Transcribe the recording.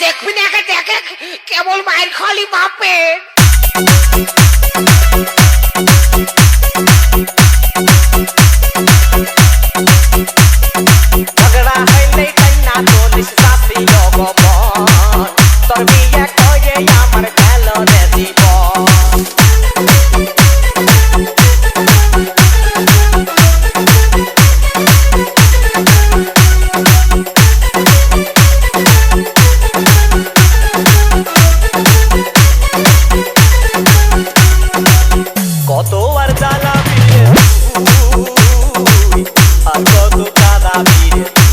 দেখবি না একে দেখে কেবল মায়ের খালি বাপের ঝগড়া হইলে কান্না তোলিস কত আর জ্বালাবি কত জ্বালাবি রে